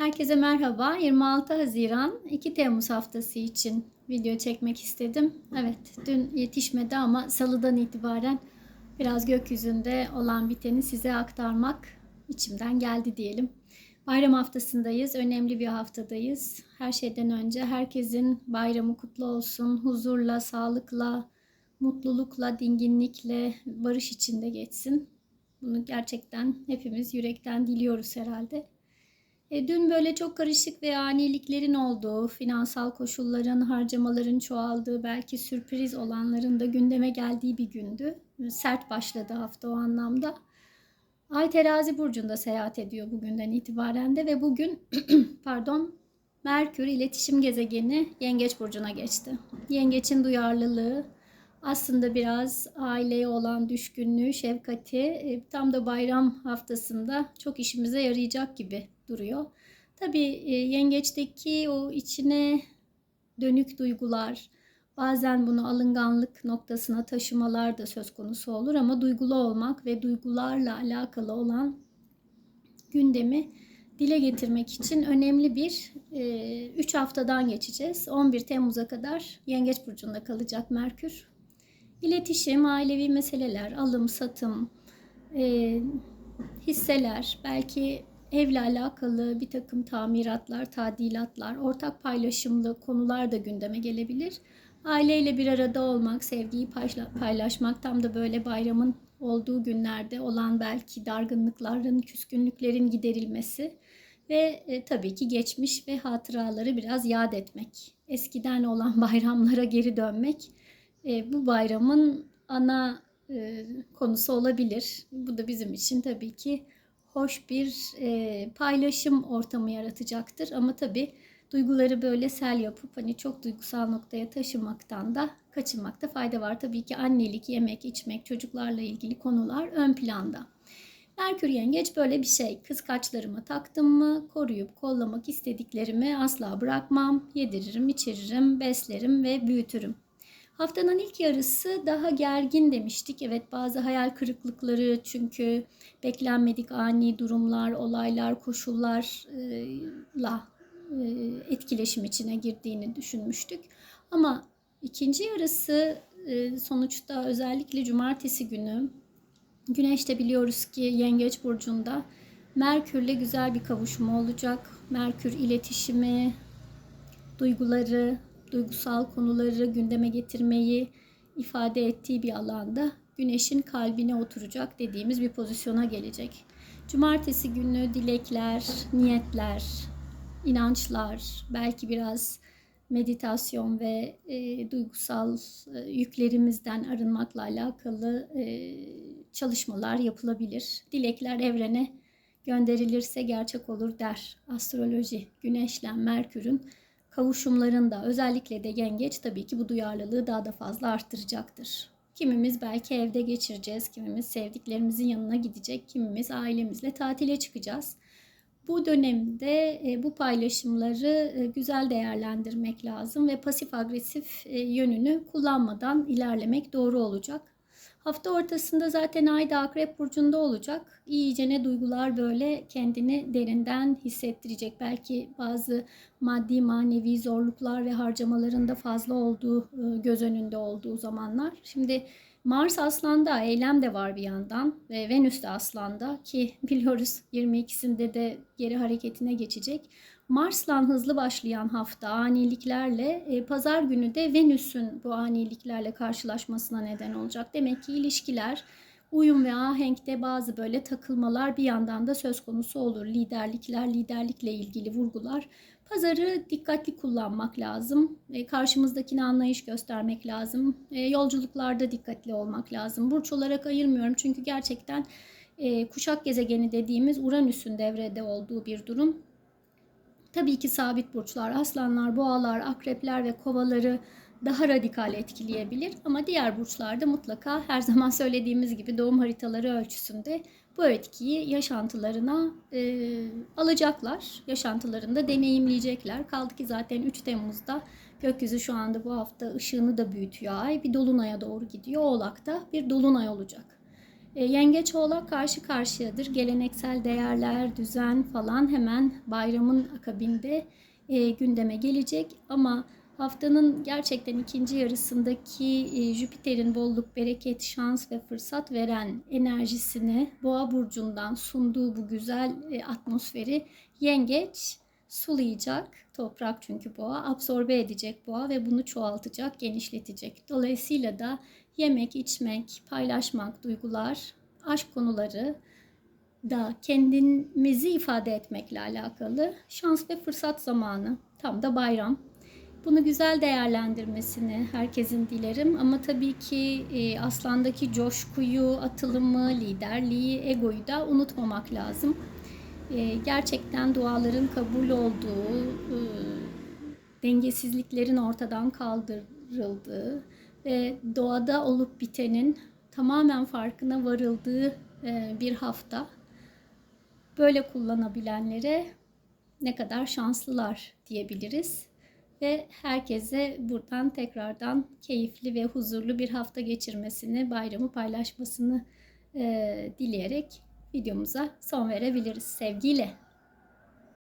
Herkese merhaba. 26 Haziran 2 Temmuz haftası için video çekmek istedim. Evet, dün yetişmedi ama salıdan itibaren biraz gökyüzünde olan biteni size aktarmak içimden geldi diyelim. Bayram haftasındayız. Önemli bir haftadayız. Her şeyden önce herkesin bayramı kutlu olsun. Huzurla, sağlıkla, mutlulukla, dinginlikle, barış içinde geçsin. Bunu gerçekten hepimiz yürekten diliyoruz herhalde. E, dün böyle çok karışık ve aniliklerin olduğu, finansal koşulların, harcamaların çoğaldığı, belki sürpriz olanların da gündeme geldiği bir gündü. Sert başladı hafta o anlamda. Ay terazi burcunda seyahat ediyor bugünden itibaren de ve bugün pardon Merkür iletişim gezegeni Yengeç burcuna geçti. Yengeç'in duyarlılığı, aslında biraz aileye olan düşkünlüğü, şefkati e, tam da bayram haftasında çok işimize yarayacak gibi duruyor. Tabii e, yengeçteki o içine dönük duygular, bazen bunu alınganlık noktasına taşımalar da söz konusu olur ama duygulu olmak ve duygularla alakalı olan gündemi dile getirmek için önemli bir 3 e, haftadan geçeceğiz. 11 Temmuz'a kadar Yengeç Burcu'nda kalacak Merkür. İletişim, ailevi meseleler, alım, satım, e, hisseler, belki evle alakalı bir takım tamiratlar, tadilatlar, ortak paylaşımlı konular da gündeme gelebilir. Aileyle bir arada olmak, sevgiyi paylaşmak tam da böyle bayramın olduğu günlerde olan belki dargınlıkların, küskünlüklerin giderilmesi ve e, tabii ki geçmiş ve hatıraları biraz yad etmek. Eskiden olan bayramlara geri dönmek e, bu bayramın ana e, konusu olabilir. Bu da bizim için tabii ki hoş bir e, paylaşım ortamı yaratacaktır. Ama tabii duyguları böyle sel yapıp hani çok duygusal noktaya taşımaktan da kaçınmakta fayda var. Tabii ki annelik, yemek, içmek, çocuklarla ilgili konular ön planda. Merkür yengeç böyle bir şey. Kıskaçlarımı taktım mı koruyup kollamak istediklerimi asla bırakmam. Yediririm, içiririm, beslerim ve büyütürüm. Haftanın ilk yarısı daha gergin demiştik. Evet bazı hayal kırıklıkları çünkü beklenmedik ani durumlar, olaylar, koşullarla e, etkileşim içine girdiğini düşünmüştük. Ama ikinci yarısı e, sonuçta özellikle cumartesi günü Güneş de biliyoruz ki Yengeç burcunda Merkürle güzel bir kavuşumu olacak. Merkür iletişimi, duyguları, duygusal konuları gündeme getirmeyi ifade ettiği bir alanda güneşin kalbine oturacak dediğimiz bir pozisyona gelecek. Cumartesi günü dilekler, niyetler, inançlar, belki biraz meditasyon ve e, duygusal e, yüklerimizden arınmakla alakalı e, çalışmalar yapılabilir. Dilekler evrene gönderilirse gerçek olur der astroloji. Güneşle Merkür'ün kavuşumlarında özellikle de yengeç tabii ki bu duyarlılığı daha da fazla arttıracaktır. Kimimiz belki evde geçireceğiz, kimimiz sevdiklerimizin yanına gidecek, kimimiz ailemizle tatile çıkacağız. Bu dönemde e, bu paylaşımları e, güzel değerlendirmek lazım ve pasif agresif e, yönünü kullanmadan ilerlemek doğru olacak. Hafta ortasında zaten Ay da Akrep Burcu'nda olacak. İyice ne duygular böyle kendini derinden hissettirecek. Belki bazı maddi manevi zorluklar ve harcamaların da fazla olduğu e, göz önünde olduğu zamanlar. Şimdi Mars Aslan'da eylem de var bir yandan ve Venüs de Aslan'da ki biliyoruz 22'sinde de geri hareketine geçecek. Mars'la hızlı başlayan hafta aniliklerle e, pazar günü de Venüs'ün bu aniliklerle karşılaşmasına neden olacak. Demek ki ilişkiler uyum ve ahenkte bazı böyle takılmalar bir yandan da söz konusu olur. Liderlikler, liderlikle ilgili vurgular. Pazarı dikkatli kullanmak lazım. E, karşımızdakine anlayış göstermek lazım. E, yolculuklarda dikkatli olmak lazım. Burç olarak ayırmıyorum çünkü gerçekten e, kuşak gezegeni dediğimiz Uranüs'ün devrede olduğu bir durum. Tabii ki sabit burçlar, aslanlar, boğalar, akrepler ve kovaları daha radikal etkileyebilir. Ama diğer burçlarda mutlaka her zaman söylediğimiz gibi doğum haritaları ölçüsünde bu etkiyi yaşantılarına e, alacaklar. Yaşantılarında deneyimleyecekler. Kaldı ki zaten 3 Temmuz'da gökyüzü şu anda bu hafta ışığını da büyütüyor ay. Bir dolunaya doğru gidiyor. Oğlak'ta bir dolunay olacak. E, Yengeç Oğlak karşı karşıyadır. Geleneksel değerler, düzen falan hemen bayramın akabinde e, gündeme gelecek. Ama haftanın gerçekten ikinci yarısındaki e, Jüpiter'in bolluk, bereket, şans ve fırsat veren enerjisini Boğa burcundan sunduğu bu güzel atmosferi Yengeç sulayacak. Toprak çünkü boğa absorbe edecek boğa ve bunu çoğaltacak, genişletecek. Dolayısıyla da yemek, içmek, paylaşmak, duygular, aşk konuları da kendimizi ifade etmekle alakalı şans ve fırsat zamanı. Tam da bayram. Bunu güzel değerlendirmesini herkesin dilerim ama tabii ki e, aslandaki coşkuyu, atılımı, liderliği, egoyu da unutmamak lazım. E, gerçekten duaların kabul olduğu, e, dengesizliklerin ortadan kaldırıldığı ve doğada olup bitenin tamamen farkına varıldığı e, bir hafta. Böyle kullanabilenlere ne kadar şanslılar diyebiliriz. Ve herkese buradan tekrardan keyifli ve huzurlu bir hafta geçirmesini, bayramı paylaşmasını e, dileyerek videomuza son verebiliriz. Sevgiyle.